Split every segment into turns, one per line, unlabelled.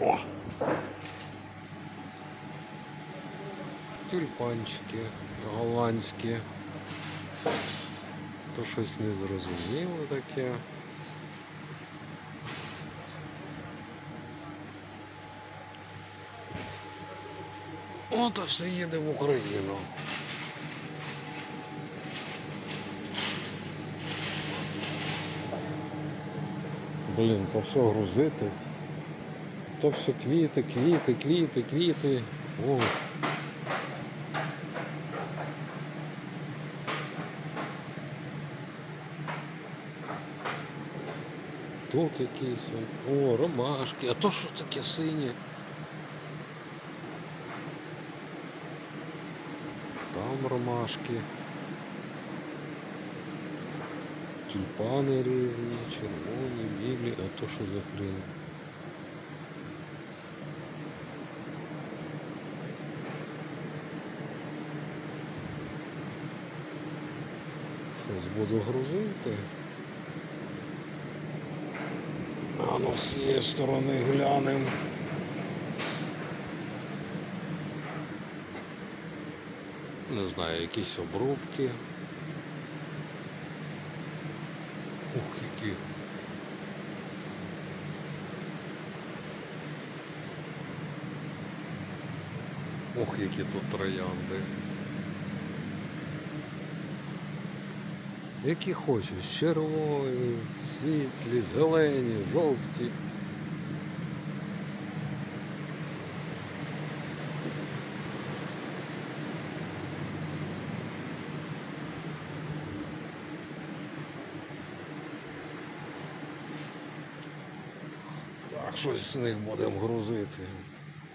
О! Тюльпанчики голландські. То щось незрозуміло таке. Ото все їде в Україну. Блін, то все грузити. То все квіти, квіти, квіти, квіти. О. Тут якісь. О, ромашки. А то що таке синє? Там ромашки. Тюльпани різні, червоні, білі, а то що за хрень? Щось буду грузити. А ну з цієї сторони глянемо. Не знаю, якісь обрубки. Ух, які. Ох, які тут троянди. Які хочеш, червоні, світлі, зелені, жовті. Так, щось з них будемо грузити.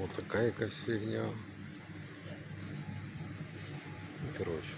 Отака якась фігня. Коротше.